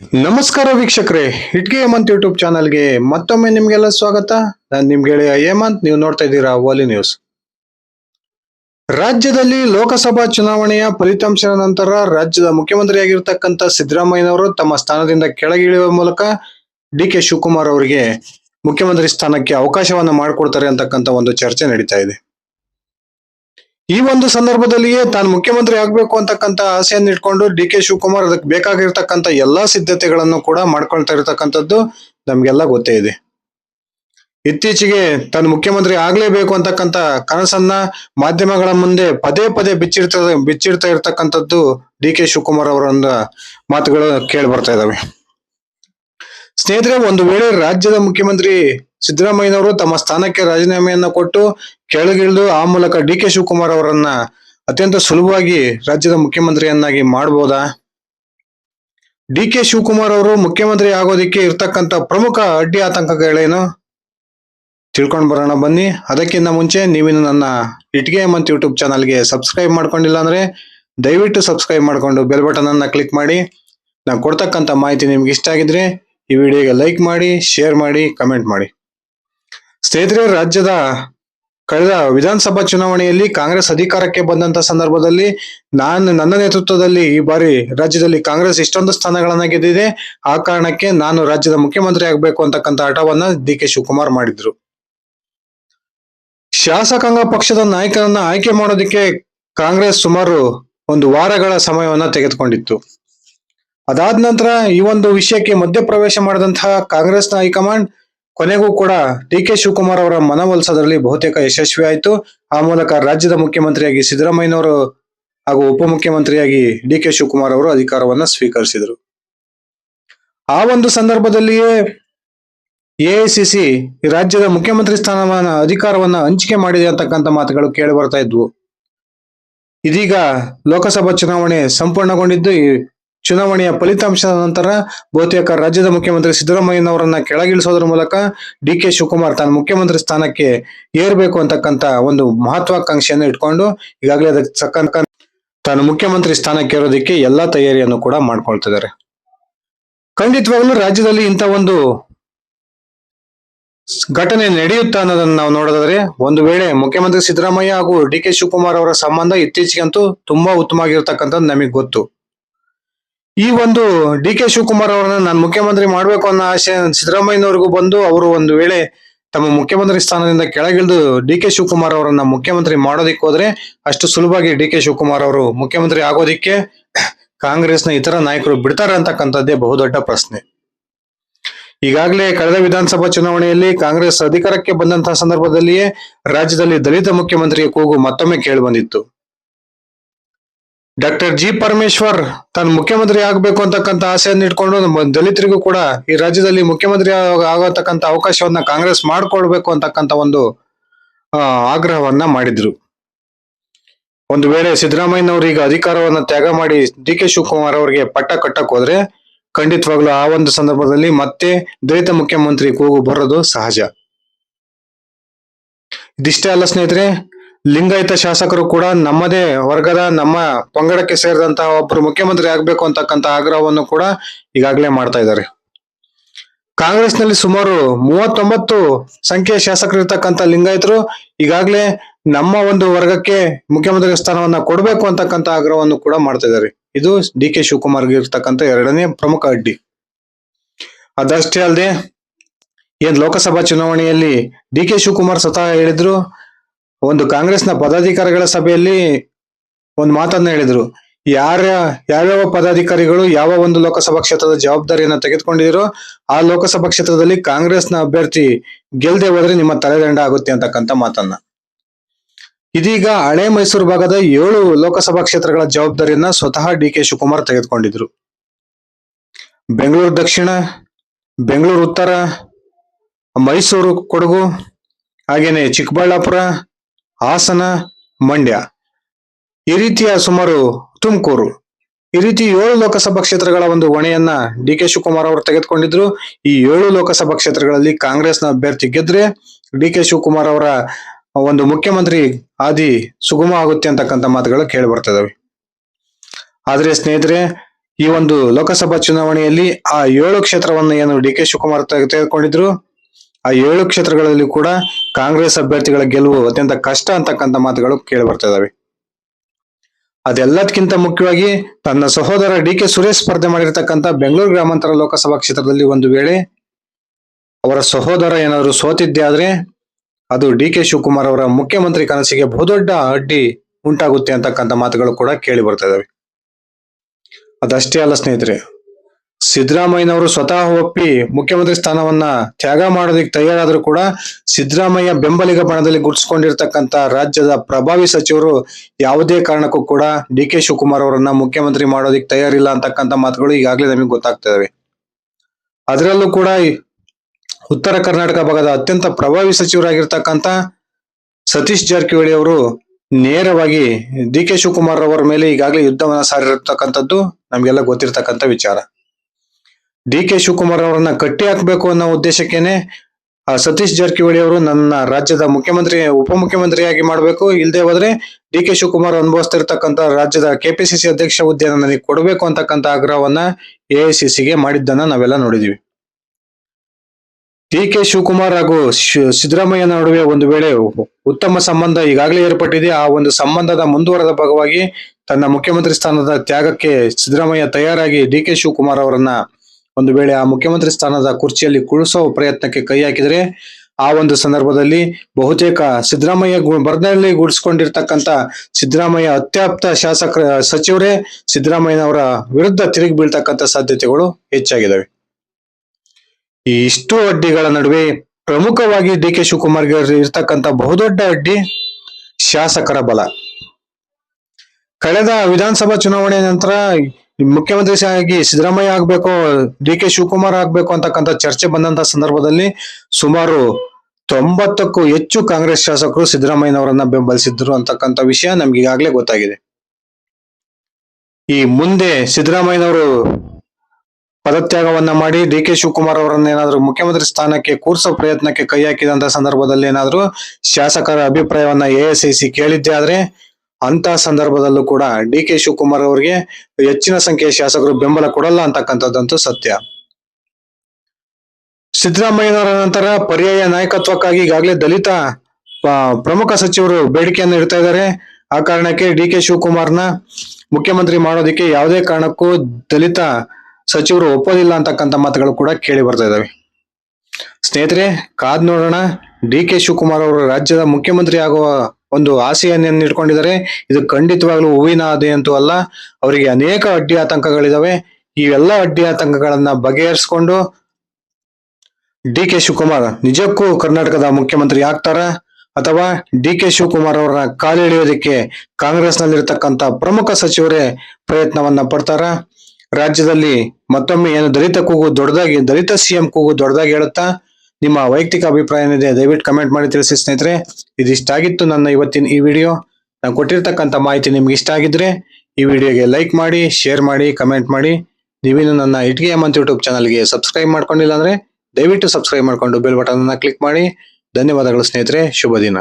ನಮಸ್ಕಾರ ವೀಕ್ಷಕರೇ ಇಟ್ಗೆ ಹೇಮಂತ್ ಯೂಟ್ಯೂಬ್ ಚಾನಲ್ಗೆ ಮತ್ತೊಮ್ಮೆ ನಿಮ್ಗೆಲ್ಲ ಸ್ವಾಗತ. ನಾನು ನಿಮ್ಗೆ ಗೆಳೆಯ ಹೇಮಂತ್, ನೀವು ನೋಡ್ತಾ ಇದ್ದೀರಾ ವಾಲಿ ನ್ಯೂಸ್ ರಾಜ್ಯದಲ್ಲಿ ಲೋಕಸಭಾ ಚುನಾವಣೆಯ ಫಲಿತಾಂಶದ ನಂತರ ರಾಜ್ಯದ ಮುಖ್ಯಮಂತ್ರಿಯಾಗಿರ್ತಕ್ಕಂಥ ಸಿದ್ದರಾಮಯ್ಯನವರು ತಮ್ಮ ಸ್ಥಾನದಿಂದ ಕೆಳಗಿಳಿಯುವ ಮೂಲಕ ಡಿ ಕೆ ಶಿವಕುಮಾರ್ ಅವರಿಗೆ ಮುಖ್ಯಮಂತ್ರಿ ಸ್ಥಾನಕ್ಕೆ ಅವಕಾಶವನ್ನು ಮಾಡಿಕೊಡ್ತಾರೆ ಅಂತಕ್ಕಂಥ ಒಂದು ಚರ್ಚೆ ನಡೀತಾ ಇದೆ. ಈ ಒಂದು ಸಂದರ್ಭದಲ್ಲಿಯೇ ತಾನು ಮುಖ್ಯಮಂತ್ರಿ ಆಗ್ಬೇಕು ಅಂತಕ್ಕಂಥ ಆಸೆಯನ್ನು ಇಟ್ಕೊಂಡು ಡಿ ಕೆ ಶಿವಕುಮಾರ್ ಅದಕ್ಕೆ ಬೇಕಾಗಿರ್ತಕ್ಕಂಥ ಎಲ್ಲಾ ಸಿದ್ಧತೆಗಳನ್ನು ಕೂಡ ಮಾಡ್ಕೊಳ್ತಾ ಇರತಕ್ಕಂಥದ್ದು ನಮ್ಗೆಲ್ಲ ಗೊತ್ತೇ ಇದೆ. ಇತ್ತೀಚೆಗೆ ತಾನು ಮುಖ್ಯಮಂತ್ರಿ ಆಗ್ಲೇಬೇಕು ಅಂತಕ್ಕಂಥ ಕನಸನ್ನ ಮಾಧ್ಯಮಗಳ ಮುಂದೆ ಪದೇ ಪದೇ ಬಿಚ್ಚಿಡ್ತಾ ಬಿಚ್ಚಿಡ್ತಾ ಇರ್ತಕ್ಕಂಥದ್ದು ಡಿ ಕೆ ಶಿವಕುಮಾರ್ ಅವರೊಂದು ಮಾತುಗಳು ಕೇಳಿ ಬರ್ತಾ ಇದಾವೆ. ಸ್ನೇಹಿತರೆ, ಒಂದು ವೇಳೆ ರಾಜ್ಯದ ಮುಖ್ಯಮಂತ್ರಿ ಸಿದ್ದರಾಮಯ್ಯನವರು ತಮ್ಮ ಸ್ಥಾನಕ್ಕೆ ರಾಜೀನಾಮೆಯನ್ನ ಕೊಟ್ಟು ಕೆಳಗಿಳಿದು ಆ ಮೂಲಕ ಡಿ ಕೆ ಶಿವಕುಮಾರ್ ಅವರನ್ನ ಅತ್ಯಂತ ಸುಲಭವಾಗಿ ರಾಜ್ಯದ ಮುಖ್ಯಮಂತ್ರಿಯನ್ನಾಗಿ ಮಾಡಬಹುದಾ ಡಿ ಕೆ ಶಿವಕುಮಾರ್ ಅವರು ಮುಖ್ಯಮಂತ್ರಿ ಆಗೋದಿಕ್ಕೆ ಇರ್ತಕ್ಕಂಥ ಪ್ರಮುಖ ಅಡ್ಡಿ ಆತಂಕಗಳೇನು? ತಿಳ್ಕೊಂಡು ಬರೋಣ ಬನ್ನಿ. ಅದಕ್ಕಿಂತ ಮುಂಚೆ ನೀವಿನ್ನು ನನ್ನ ಇಟ್ಗೆ ಮಂತ್ ಯೂಟ್ಯೂಬ್ ಚಾನಲ್ಗೆ ಸಬ್ಸ್ಕ್ರೈಬ್ ಮಾಡ್ಕೊಂಡಿಲ್ಲ ಅಂದ್ರೆ ದಯವಿಟ್ಟು ಸಬ್ಸ್ಕ್ರೈಬ್ ಮಾಡ್ಕೊಂಡು ಬೆಲ್ ಬಟನ್ ಅನ್ನ ಕ್ಲಿಕ್ ಮಾಡಿ. ನಾನು ಕೊಡ್ತಕ್ಕಂಥ ಮಾಹಿತಿ ನಿಮ್ಗೆ ಇಷ್ಟ ಆಗಿದ್ರೆ ಈ ವಿಡಿಯೋಗೆ ಲೈಕ್ ಮಾಡಿ, ಶೇರ್ ಮಾಡಿ, ಕಮೆಂಟ್ ಮಾಡಿ. ಸ್ನೇಹಿತರೆ, ರಾಜ್ಯದ ಕಳೆದ ವಿಧಾನಸಭಾ ಚುನಾವಣೆಯಲ್ಲಿ ಕಾಂಗ್ರೆಸ್ ಅಧಿಕಾರಕ್ಕೆ ಬಂದಂತ ಸಂದರ್ಭದಲ್ಲಿ ನಾನು ನನ್ನ ನೇತೃತ್ವದಲ್ಲಿ ಈ ಬಾರಿ ರಾಜ್ಯದಲ್ಲಿ ಕಾಂಗ್ರೆಸ್ ಇಷ್ಟೊಂದು ಸ್ಥಾನಗಳನ್ನ ಗೆದ್ದಿದೆ. ಆ ಕಾರಣಕ್ಕೆ ನಾನು ರಾಜ್ಯದ ಮುಖ್ಯಮಂತ್ರಿ ಆಗಬೇಕು ಅಂತಕ್ಕಂಥ ಹಠವನ್ನ ಡಿ ಕೆ ಶಿವಕುಮಾರ್ ಮಾಡಿದ್ರು. ಶಾಸಕಾಂಗ ಪಕ್ಷದ ನಾಯಕರನ್ನ ಆಯ್ಕೆ ಮಾಡೋದಕ್ಕೆ ಕಾಂಗ್ರೆಸ್ ಸುಮಾರು ಒಂದು ವಾರಗಳ ಸಮಯವನ್ನ ತೆಗೆದುಕೊಂಡಿತ್ತು. ಅದಾದ ನಂತರ ಈ ಒಂದು ವಿಷಯಕ್ಕೆ ಮಧ್ಯಪ್ರವೇಶ ಮಾಡಿದಂತಹ ಕಾಂಗ್ರೆಸ್ನ ಹೈಕಮಾಂಡ್ ಕೊನೆಗೂ ಕೂಡ ಡಿ ಕೆ ಶಿವಕುಮಾರ್ ಅವರ ಮನವೊಲಿಸೋದ್ರಲ್ಲಿ ಬಹುತೇಕ ಯಶಸ್ವಿ ಆಯಿತು ಆ ಮೂಲಕ ರಾಜ್ಯದ ಮುಖ್ಯಮಂತ್ರಿಯಾಗಿ ಸಿದ್ದರಾಮಯ್ಯನವರು ಹಾಗೂ ಉಪಮುಖ್ಯಮಂತ್ರಿಯಾಗಿ ಡಿ ಕೆ ಶಿವಕುಮಾರ್ ಅವರು ಅಧಿಕಾರವನ್ನ ಸ್ವೀಕರಿಸಿದರು. ಆ ಒಂದು ಸಂದರ್ಭದಲ್ಲಿಯೇ ಎಐಸಿಸಿ ರಾಜ್ಯದ ಮುಖ್ಯಮಂತ್ರಿ ಸ್ಥಾನವನ್ನ ಅಧಿಕಾರವನ್ನ ಹಂಚಿಕೆ ಮಾಡಿದೆ ಅಂತಕ್ಕಂಥ ಮಾತುಗಳು ಕೇಳಿ ಬರ್ತಾ ಇದ್ವು. ಇದೀಗ ಲೋಕಸಭಾ ಚುನಾವಣೆ ಸಂಪೂರ್ಣಗೊಂಡಿದ್ದು ಈ ಚುನಾವಣೆಯ ಫಲಿತಾಂಶದ ನಂತರ ಬಹುತೇಕ ರಾಜ್ಯದ ಮುಖ್ಯಮಂತ್ರಿ ಸಿದ್ದರಾಮಯ್ಯನವರನ್ನ ಕೆಳಗಿಳಿಸೋದ್ರ ಮೂಲಕ ಡಿ ಕೆ ಶಿವಕುಮಾರ್ ತಾನು ಮುಖ್ಯಮಂತ್ರಿ ಸ್ಥಾನಕ್ಕೆ ಏರ್ಬೇಕು ಅಂತಕ್ಕಂತ ಒಂದು ಮಹತ್ವಾಕಾಂಕ್ಷೆಯನ್ನು ಇಟ್ಕೊಂಡು ಈಗಾಗಲೇ ಅದಕ್ಕೆ ತಕ್ಕಂತ ತಾನು ಮುಖ್ಯಮಂತ್ರಿ ಸ್ಥಾನಕ್ಕೆ ಏರೋದಕ್ಕೆ ಎಲ್ಲಾ ತಯಾರಿಯನ್ನು ಕೂಡ ಮಾಡ್ಕೊಳ್ತಿದ್ದಾರೆ. ಖಂಡಿತವಾಗ್ಲೂ ರಾಜ್ಯದಲ್ಲಿ ಇಂಥ ಒಂದು ಘಟನೆ ನಡೆಯುತ್ತಾ ಅನ್ನೋದನ್ನ ನಾವು ನೋಡೋದಾದ್ರೆ ಒಂದು ವೇಳೆ ಮುಖ್ಯಮಂತ್ರಿ ಸಿದ್ದರಾಮಯ್ಯ ಹಾಗೂ ಡಿ ಕೆ ಶಿವಕುಮಾರ್ ಅವರ ಸಂಬಂಧ ಇತ್ತೀಚೆಗಂತೂ ತುಂಬಾ ಉತ್ತಮವಾಗಿರ್ತಕ್ಕಂಥದ್ದು ನಮಗೆ ಗೊತ್ತು. ಈ ಒಂದು ಡಿ ಕೆ ಶಿವಕುಮಾರ್ ಅವರನ್ನ ನಾನು ಮುಖ್ಯಮಂತ್ರಿ ಮಾಡ್ಬೇಕು ಅನ್ನೋ ಆಸೆ ಸಿದ್ದರಾಮಯ್ಯನವರೆಗೂ ಬಂದು ಅವರು ಒಂದು ವೇಳೆ ತಮ್ಮ ಮುಖ್ಯಮಂತ್ರಿ ಸ್ಥಾನದಿಂದ ಕೆಳಗಿಳಿದು ಡಿ ಕೆ ಶಿವಕುಮಾರ್ ಅವರನ್ನ ಮುಖ್ಯಮಂತ್ರಿ ಮಾಡೋದಿಕ್ಕೆ ಹೋದ್ರೆ ಅಷ್ಟು ಸುಲಭವಾಗಿ ಡಿ ಕೆ ಶಿವಕುಮಾರ್ ಅವರು ಮುಖ್ಯಮಂತ್ರಿ ಆಗೋದಿಕ್ಕೆ ಕಾಂಗ್ರೆಸ್ನ ಇತರ ನಾಯಕರು ಬಿಡ್ತಾರೆ ಅಂತಕ್ಕಂಥದ್ದೇ ಬಹುದೊಡ್ಡ ಪ್ರಶ್ನೆ. ಈಗಾಗಲೇ ಕಳೆದ ವಿಧಾನಸಭಾ ಚುನಾವಣೆಯಲ್ಲಿ ಕಾಂಗ್ರೆಸ್ ಅಧಿಕಾರಕ್ಕೆ ಬಂದಂತಹ ಸಂದರ್ಭದಲ್ಲಿಯೇ ರಾಜ್ಯದಲ್ಲಿ ದಲಿತ ಮುಖ್ಯಮಂತ್ರಿಯ ಕೂಗು ಮತ್ತೊಮ್ಮೆ ಕೇಳಿ ಬಂದಿತ್ತು. ಡಾಕ್ಟರ್ ಜಿ ಪರಮೇಶ್ವರ್ ತನ್ನ ಮುಖ್ಯಮಂತ್ರಿ ಆಗಬೇಕು ಅಂತಕ್ಕಂಥ ಆಸೆಯನ್ನು ಇಟ್ಕೊಂಡು ದಲಿತರಿಗೂ ಕೂಡ ಈ ರಾಜ್ಯದಲ್ಲಿ ಮುಖ್ಯಮಂತ್ರಿ ಆಗ- ಆಗತಕ್ಕಂಥ ಅವಕಾಶವನ್ನ ಕಾಂಗ್ರೆಸ್ ಮಾಡಿಕೊಳ್ಬೇಕು ಅಂತಕ್ಕಂಥ ಒಂದು ಆಗ್ರಹವನ್ನ ಮಾಡಿದ್ರು. ಒಂದು ವೇಳೆ ಸಿದ್ದರಾಮಯ್ಯನವರು ಈಗ ಅಧಿಕಾರವನ್ನ ತ್ಯಾಗ ಮಾಡಿ ಡಿ ಕೆ ಶಿವಕುಮಾರ್ ಅವರಿಗೆ ಪಟ್ಟ ಕಟ್ಟಕ್ ಹೋದ್ರೆ ಖಂಡಿತವಾಗ್ಲೂ ಆ ಒಂದು ಸಂದರ್ಭದಲ್ಲಿ ಮತ್ತೆ ದಲಿತ ಮುಖ್ಯಮಂತ್ರಿ ಕೂಗು ಬರೋದು ಸಹಜ. ಇದಿಷ್ಟೇ ಅಲ್ಲ ಸ್ನೇಹಿತರೆ ಲಿಂಗಾಯತ ಶಾಸಕರು ಕೂಡ ನಮ್ಮದೇ ವರ್ಗದ ನಮ್ಮ ಪಂಗಡಕ್ಕೆ ಸೇರಿದಂತಹ ಒಬ್ಬರು ಮುಖ್ಯಮಂತ್ರಿ ಆಗ್ಬೇಕು ಅಂತಕ್ಕಂಥ ಆಗ್ರಹವನ್ನು ಕೂಡ ಈಗಾಗಲೇ ಮಾಡ್ತಾ ಇದ್ದಾರೆ. ಕಾಂಗ್ರೆಸ್ನಲ್ಲಿ ಸುಮಾರು ಮೂವತ್ತೊಂಬತ್ತು ಸಂಖ್ಯೆಯ ಶಾಸಕರು ಇರ್ತಕ್ಕಂಥ ಲಿಂಗಾಯತರು ಈಗಾಗಲೇ ನಮ್ಮ ಒಂದು ವರ್ಗಕ್ಕೆ ಮುಖ್ಯಮಂತ್ರಿ ಸ್ಥಾನವನ್ನ ಕೊಡಬೇಕು ಅಂತಕ್ಕಂಥ ಆಗ್ರಹವನ್ನು ಕೂಡ ಮಾಡ್ತಾ ಇದ್ದಾರೆ. ಇದು ಡಿ ಕೆ ಶಿವಕುಮಾರ್ಗೆ ಇರ್ತಕ್ಕಂಥ ಎರಡನೇ ಪ್ರಮುಖ ಅಡ್ಡಿ. ಅದಷ್ಟೇ ಅಲ್ಲದೆ, ಏನ್ ಲೋಕಸಭಾ ಚುನಾವಣೆಯಲ್ಲಿ ಡಿ ಕೆ ಶಿವಕುಮಾರ್ ಸ್ವತಃ ಹೇಳಿದ್ರು ಒಂದು ಕಾಂಗ್ರೆಸ್ನ ಪದಾಧಿಕಾರಿಗಳ ಸಭೆಯಲ್ಲಿ ಒಂದು ಮಾತನ್ನ ಹೇಳಿದ್ರು. ಯಾರ, ಯಾವ್ಯಾವ ಪದಾಧಿಕಾರಿಗಳು ಯಾವ ಒಂದು ಲೋಕಸಭಾ ಕ್ಷೇತ್ರದ ಜವಾಬ್ದಾರಿಯನ್ನ ತೆಗೆದುಕೊಂಡಿರೋ ಆ ಲೋಕಸಭಾ ಕ್ಷೇತ್ರದಲ್ಲಿ ಕಾಂಗ್ರೆಸ್ನ ಅಭ್ಯರ್ಥಿ ಗೆಲ್ದೆ ಹೋದ್ರೆ ನಿಮ್ಮ ತಲೆದಂಡ ಆಗುತ್ತೆ ಅಂತಕ್ಕಂಥ ಮಾತನ್ನ. ಇದೀಗ ಹಳೆ ಮೈಸೂರು ಭಾಗದ ಏಳು ಲೋಕಸಭಾ ಕ್ಷೇತ್ರಗಳ ಜವಾಬ್ದಾರಿಯನ್ನ ಸ್ವತಃ ಡಿ ಕೆ ಶಿವಕುಮಾರ್ ತೆಗೆದುಕೊಂಡಿದ್ರು. ಬೆಂಗಳೂರು ದಕ್ಷಿಣ, ಬೆಂಗಳೂರು ಉತ್ತರ, ಮೈಸೂರು ಕೊಡಗು, ಹಾಗೇನೆ ಚಿಕ್ಕಬಳ್ಳಾಪುರ ಹಾಸನ, ಮಂಡ್ಯ. ಈ ರೀತಿಯ ಸುಮಾರು ತುಮಕೂರು. ಈ ರೀತಿ ಏಳು ಲೋಕಸಭಾ ಕ್ಷೇತ್ರಗಳ ಒಂದು ಹೊಣೆಯನ್ನ ಡಿ ಕೆ ಶಿವಕುಮಾರ್ ಅವರು ತೆಗೆದುಕೊಂಡಿದ್ರು. ಈ ಏಳು ಲೋಕಸಭಾ ಕ್ಷೇತ್ರಗಳಲ್ಲಿ ಕಾಂಗ್ರೆಸ್ನ ಅಭ್ಯರ್ಥಿ ಗೆದ್ರೆ ಡಿ ಕೆ ಶಿವಕುಮಾರ್ ಅವರ ಒಂದು ಮುಖ್ಯಮಂತ್ರಿ ಆದಿ ಸುಗಮ ಆಗುತ್ತೆ ಅಂತಕ್ಕಂಥ ಮಾತುಗಳು ಕೇಳಿ ಬರ್ತದವೆ. ಆದ್ರೆ ಸ್ನೇಹಿತರೆ, ಈ ಒಂದು ಲೋಕಸಭಾ ಚುನಾವಣೆಯಲ್ಲಿ ಆ ಏಳು ಕ್ಷೇತ್ರವನ್ನು ಏನು ಡಿ ಕೆ ಶಿವಕುಮಾರ್ ತೆಗೆ- ತೆಗೆದುಕೊಂಡಿದ್ರು. ಆ ಏಳು ಕ್ಷೇತ್ರಗಳಲ್ಲಿ ಕೂಡ ಕಾಂಗ್ರೆಸ್ ಅಭ್ಯರ್ಥಿಗಳ ಗೆಲುವು ಅತ್ಯಂತ ಕಷ್ಟ ಅಂತಕ್ಕಂಥ ಮಾತುಗಳು ಕೇಳಿ ಬರ್ತಾ ಇದಾವೆ. ಅದೆಲ್ಲದಕ್ಕಿಂತ ಮುಖ್ಯವಾಗಿ ತನ್ನ ಸಹೋದರ ಡಿ ಕೆ ಸುರೇಶ್ ಸ್ಪರ್ಧೆ ಮಾಡಿರ್ತಕ್ಕಂಥ ಬೆಂಗಳೂರು ಗ್ರಾಮಾಂತರ ಲೋಕಸಭಾ ಕ್ಷೇತ್ರದಲ್ಲಿ ಒಂದು ವೇಳೆ ಅವರ ಸಹೋದರ ಏನಾದ್ರು ಸೋತಿದ್ದೆ ಆದ್ರೆ ಅದು ಡಿ ಕೆ ಶಿವಕುಮಾರ್ ಅವರ ಮುಖ್ಯಮಂತ್ರಿ ಕನಸಿಗೆ ಬಹುದೊಡ್ಡ ಅಡ್ಡಿ ಉಂಟಾಗುತ್ತೆ ಅಂತಕ್ಕಂಥ ಮಾತುಗಳು ಕೂಡ ಕೇಳಿ ಬರ್ತಾ ಇದಾವೆ. ಅದಷ್ಟೇ ಅಲ್ಲ ಸ್ನೇಹಿತರೆ ಸಿದ್ದರಾಮಯ್ಯನವರು ಸ್ವತಃ ಒಪ್ಪಿ ಮುಖ್ಯಮಂತ್ರಿ ಸ್ಥಾನವನ್ನ ತ್ಯಾಗ ಮಾಡೋದಕ್ಕೆ ತಯಾರಾದ್ರೂ ಕೂಡ ಸಿದ್ದರಾಮಯ್ಯ ಬೆಂಬಲಿಗ ಬಣದಲ್ಲಿ ಗುರ್ಸ್ಕೊಂಡಿರ್ತಕ್ಕಂತ ರಾಜ್ಯದ ಪ್ರಭಾವಿ ಸಚಿವರು ಯಾವುದೇ ಕಾರಣಕ್ಕೂ ಕೂಡ ಡಿ ಕೆ ಶಿವಕುಮಾರ್ ಅವರನ್ನ ಮುಖ್ಯಮಂತ್ರಿ ಮಾಡೋದಕ್ಕೆ ತಯಾರಿಲ್ಲ ಅಂತಕ್ಕಂಥ ಮಾತುಗಳು ಈಗಾಗಲೇ ನಮಗೆ ಗೊತ್ತಾಗ್ತಾ ಇದಾವೆ. ಅದರಲ್ಲೂ ಕೂಡ ಉತ್ತರ ಕರ್ನಾಟಕ ಭಾಗದ ಅತ್ಯಂತ ಪ್ರಭಾವಿ ಸಚಿವರಾಗಿರ್ತಕ್ಕಂಥ ಸತೀಶ್ ಜಾರಕಿಹೊಳಿ ಅವರು ನೇರವಾಗಿ ಡಿ ಕೆ ಶಿವಕುಮಾರ್ ಅವರ ಮೇಲೆ ಈಗಾಗಲೇ ಯುದ್ಧವನ್ನ ಸಾರಿರತಕ್ಕಂಥದ್ದು ನಮಗೆಲ್ಲ ಗೊತ್ತಿರ್ತಕ್ಕಂಥ ವಿಚಾರ. ಡಿ ಕೆ ಶಿವಕುಮಾರ್ ಅವರನ್ನ ಕಟ್ಟಿ ಹಾಕಬೇಕು ಅನ್ನೋ ಉದ್ದೇಶಕ್ಕೇನೆ ಸತೀಶ್ ಜಾರಕಿಹೊಳಿ ಅವರು ನನ್ನ ರಾಜ್ಯದ ಮುಖ್ಯಮಂತ್ರಿ, ಉಪಮುಖ್ಯಮಂತ್ರಿಯಾಗಿ ಮಾಡಬೇಕು. ಇಲ್ಲದೆ ಹೋದ್ರೆ ಡಿ ಕೆ ಶಿವಕುಮಾರ್ ಅನುಭವಿಸ್ತಿರ್ತಕ್ಕಂಥ ರಾಜ್ಯದ ಕೆಪಿಸಿಸಿ ಅಧ್ಯಕ್ಷ ಹುದ್ದೆಯನ್ನು ನನಗೆ ಕೊಡಬೇಕು ಅಂತಕ್ಕಂಥ ಆಗ್ರಹವನ್ನ ಎಐಸಿಸಿಗೆ ಮಾಡಿದ್ದನ್ನ ನಾವೆಲ್ಲ ನೋಡಿದೀವಿ. ಡಿ ಕೆ ಶಿವಕುಮಾರ್ ಹಾಗೂ ಶಿ- ಸಿದ್ದರಾಮಯ್ಯ ನಡುವೆ ಒಂದು ವೇಳೆ ಉತ್ತಮ ಸಂಬಂಧ ಈಗಾಗಲೇ ಏರ್ಪಟ್ಟಿದೆ. ಆ ಒಂದು ಸಂಬಂಧದ ಮುಂದುವರೆದ ಭಾಗವಾಗಿ ತನ್ನ ಮುಖ್ಯಮಂತ್ರಿ ಸ್ಥಾನದ ತ್ಯಾಗಕ್ಕೆ ಸಿದ್ದರಾಮಯ್ಯ ತಯಾರಾಗಿ ಡಿ ಕೆ ಶಿವಕುಮಾರ್ ಅವರನ್ನ ಒಂದು ವೇಳೆ ಆ ಮುಖ್ಯಮಂತ್ರಿ ಸ್ಥಾನದ ಕುರ್ಚಿಯಲ್ಲಿ ಕುಳಿಸೋ ಪ್ರಯತ್ನಕ್ಕೆ ಕೈ ಹಾಕಿದರೆ ಆ ಒಂದು ಸಂದರ್ಭದಲ್ಲಿ ಬಹುತೇಕ ಸಿದ್ದರಾಮಯ್ಯ ಗು- ಗುಡಿಸ್ಕೊಂಡಿರ್ತಕ್ಕಂಥ ಸಿದ್ದರಾಮಯ್ಯ ಅತ್ಯಾಪ್ತ ಶಾಸಕ ಸಚಿವರೇ ಸಿದ್ದರಾಮಯ್ಯನವರ ವಿರುದ್ಧ ತಿರುಗಿ ಬೀಳ್ತಕ್ಕಂಥ ಸಾಧ್ಯತೆಗಳು ಹೆಚ್ಚಾಗಿದ್ದಾವೆ. ಈ ಇಷ್ಟು ಅಡ್ಡಿಗಳ ನಡುವೆ ಪ್ರಮುಖವಾಗಿ ಡಿ ಕೆ ಶಿವಕುಮಾರ್ಗೆ ಇರ್ತಕ್ಕಂಥ ಬಹುದೊಡ್ಡ ಅಡ್ಡಿ ಶಾಸಕರ ಬಲ. ಕಳೆದ ವಿಧಾನಸಭಾ ಚುನಾವಣೆ ನಂತರ ಮುಖ್ಯಮಂತ್ರಿ ಆಗಿ ಸಿದ್ದರಾಮಯ್ಯ ಆಗ್ಬೇಕು, ಡಿ ಕೆ ಶಿವಕುಮಾರ್ ಆಗ್ಬೇಕು ಅಂತಕ್ಕಂಥ ಚರ್ಚೆ ಬಂದಂತ ಸಂದರ್ಭದಲ್ಲಿ ಸುಮಾರು ತೊಂಬತ್ತಕ್ಕೂ ಹೆಚ್ಚು ಕಾಂಗ್ರೆಸ್ ಶಾಸಕರು ಸಿದ್ದರಾಮಯ್ಯನವರನ್ನ ಬೆಂಬಲಿಸಿದ್ರು ಅಂತಕ್ಕಂಥ ವಿಷಯ ನಮ್ಗೆ ಈಗಾಗಲೇ ಗೊತ್ತಾಗಿದೆ. ಈ ಮುಂದೆ ಸಿದ್ದರಾಮಯ್ಯನವರು ಪದತ್ಯಾಗವನ್ನ ಮಾಡಿ, ಡಿ ಕೆ ಶಿವಕುಮಾರ್ ಅವರನ್ನ ಏನಾದ್ರು ಮುಖ್ಯಮಂತ್ರಿ ಸ್ಥಾನಕ್ಕೆ ಕೂರಿಸೋ ಪ್ರಯತ್ನಕ್ಕೆ ಕೈ ಹಾಕಿದಂತ ಸಂದರ್ಭದಲ್ಲಿ ಏನಾದ್ರು ಶಾಸಕರ ಅಭಿಪ್ರಾಯವನ್ನ ಎಐಸಿಸಿ ಕೇಳಿದ್ದೆ ಆದ್ರೆ ಅಂತ ಸಂದರ್ಭದಲ್ಲೂ ಕೂಡ ಡಿ ಕೆ ಶಿವಕುಮಾರ್ ಅವರಿಗೆ ಹೆಚ್ಚಿನ ಸಂಖ್ಯೆಯ ಶಾಸಕರು ಬೆಂಬಲ ಕೊಡಲ್ಲ ಅಂತಕ್ಕಂಥದ್ದಂತೂ ಸತ್ಯ. ಸಿದ್ದರಾಮಯ್ಯನವರ ನಂತರ ಪರ್ಯಾಯ ನಾಯಕತ್ವಕ್ಕಾಗಿ ಈಗಾಗಲೇ ದಲಿತ ಪ್ರಮುಖ ಸಚಿವರು ಬೇಡಿಕೆಯನ್ನು ಇಡ್ತಾ ಇದ್ದಾರೆ. ಆ ಕಾರಣಕ್ಕೆ ಡಿ ಕೆ ಶಿವಕುಮಾರ್ನ ಮುಖ್ಯಮಂತ್ರಿ ಮಾಡೋದಕ್ಕೆ ಯಾವುದೇ ಕಾರಣಕ್ಕೂ ದಲಿತ ಸಚಿವರು ಒಪ್ಪೋದಿಲ್ಲ ಅಂತಕ್ಕಂಥ ಮಾತುಗಳು ಕೂಡ ಕೇಳಿ ಬರ್ತಾ ಇದ್ದಾವೆ. ಸ್ನೇಹಿತರೆ, ಕಾದ್ ನೋಡೋಣ. ಡಿ ಕೆ ಶಿವಕುಮಾರ್ ಅವರು ರಾಜ್ಯದ ಮುಖ್ಯಮಂತ್ರಿ ಆಗುವ ಒಂದು ಆಸೆಯನ್ನು ಇಟ್ಕೊಂಡಿದ್ದಾರೆ? ಇದು ಖಂಡಿತವಾಗ್ಲೂ ಹೂವಿನ ಆದೆ ಅಂತೂ ಅಲ್ಲ, ಅವರಿಗೆ ಅನೇಕ ಅಡ್ಡಿ ಆತಂಕಗಳಿದಾವೆ. ಇವೆಲ್ಲ ಅಡ್ಡಿ ಆತಂಕಗಳನ್ನ ಬಗೆಹರಿಸಿಕೊಂಡು ಡಿ ಕೆ ಶಿವಕುಮಾರ್ ನಿಜಕ್ಕೂ ಕರ್ನಾಟಕದ ಮುಖ್ಯಮಂತ್ರಿ ಆಗ್ತಾರ? ಅಥವಾ ಡಿ ಕೆ ಶಿವಕುಮಾರ್ ಅವರ ಕಾಲೆಳೆಯೋದಕ್ಕೆ ಕಾಂಗ್ರೆಸ್ನಲ್ಲಿರ್ತಕ್ಕಂಥ ಪ್ರಮುಖ ಸಚಿವರೇ ಪ್ರಯತ್ನವನ್ನ ಪಡ್ತಾರ? ರಾಜ್ಯದಲ್ಲಿ ಮತ್ತೊಮ್ಮೆ ಏನು ದಲಿತ ಕೂಗು ದೊಡ್ಡದಾಗಿ, ದಲಿತ ಸಿಎಂ ಕೂಗು ದೊಡ್ಡದಾಗಿ ಹೇಳುತ್ತಾ? ನಿಮ್ಮ ವೈಯಕ್ತಿಕ ಅಭಿಪ್ರಾಯ ಏನಿದೆ, ದಯವಿಟ್ಟು ಕಮೆಂಟ್ ಮಾಡಿ ತಿಳಿಸಿ ಸ್ನೇಹಿತರೆ. ಇದಿಷ್ಟಾಗಿತ್ತು ನನ್ನ ಇವತ್ತಿನ ಈ ವಿಡಿಯೋ ನಾನು ಕೊಟ್ಟಿರ್ತಕ್ಕಂಥ ಮಾಹಿತಿ ನಿಮ್ಗೆ ಇಷ್ಟ ಆಗಿದ್ರೆ ಈ ವಿಡಿಯೋಗೆ ಲೈಕ್ ಮಾಡಿ ಶೇರ್ ಮಾಡಿ ಕಮೆಂಟ್ ಮಾಡಿ. ನೀವಿನ್ನು ನನ್ನ ಇಟ್ಗೆ ಅಂತ ಯೂಟ್ಯೂಬ್ ಚಾನಲ್ಗೆ ಸಬ್ಸ್ಕ್ರೈಬ್ ಮಾಡ್ಕೊಂಡಿಲ್ಲ ಅಂದ್ರೆ ದಯವಿಟ್ಟು ಸಬ್ಸ್ಕ್ರೈಬ್ ಮಾಡ್ಕೊಂಡು ಬೆಲ್ ಬಟನ್ ಕ್ಲಿಕ್ ಮಾಡಿ. ಧನ್ಯವಾದಗಳು ಸ್ನೇಹಿತರೆ, ಶುಭ ದಿನ.